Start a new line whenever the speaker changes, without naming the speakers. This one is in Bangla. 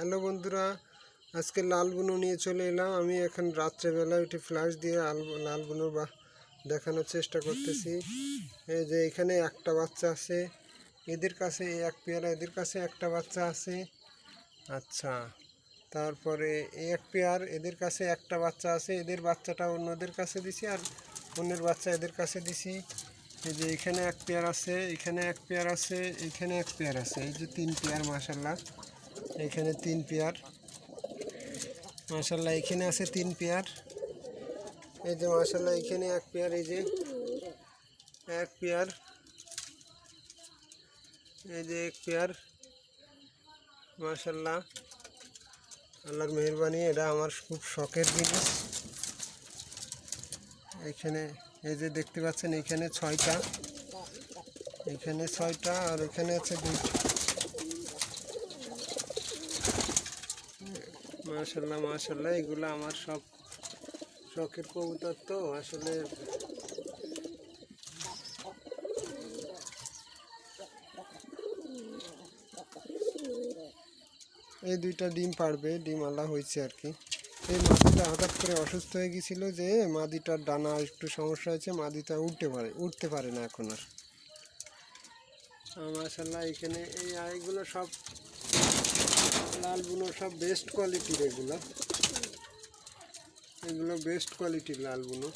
হ্যালো বন্ধুরা, আজকে লাল বুনো নিয়ে চলে এলাম। আমি এখন রাত্রেবেলা একটি ফ্ল্যাশ দিয়ে লাল বুনো বা, দেখানোর চেষ্টা করতেছি। এই যে এখানে একটা বাচ্চা আছে, এদের কাছে এক পেয়ারা, এদের কাছে একটা বাচ্চা আছে। আচ্ছা তারপরে এক পেয়ার, এদের কাছে একটা বাচ্চা আছে, এদের বাচ্চাটা অন্যদের কাছে দিছি আর অন্যের বাচ্চা এদের কাছে দিছি। এই যে এখানে এক পেয়ার আছে, এখানে এক পেয়ার আছে, এখানে এক পেয়ার আছে, এই যে তিন পেয়ার মাসাল্লাহ এখানে তিন পেয়ার। মাসাল্লাহ এখানে আছে তিন পেয়ার। এই যে মাসাল্লাহ এখানে এক পেয়ার, এই যে এক পেয়ার। এই যে এক পেয়ার। মাসাল্লাহ আল্লাহর মেহরবানি, এটা আমার খুব শখের জিনিস। এখানে, এই যে দেখতে পাচ্ছেন, এখানে ছয়টা। এখানে ছয়টা আর এখানে আছে দুইটা। মাশাল্লাহ মাশাল্লাহ এগুলো আমার সব শখের কবুতর তো, আসলে এই দুইটা ডিম পারবে, ডিম আলা হয়েছে আর কি। এই মাদিটা হঠাৎ করে অসুস্থ হয়ে গেছিল যে মাদিটার ডানা একটু সমস্যা হয়েছে মাদিটা উঠতে পারে উঠতে পারে না এখন আর। মাশাল্লাহ এখানে এই এইগুলো সব লাল বুনো সব বেস্ট কোয়ালিটির এগুলো। এগুলো বেস্ট কোয়ালিটির লালগুলো।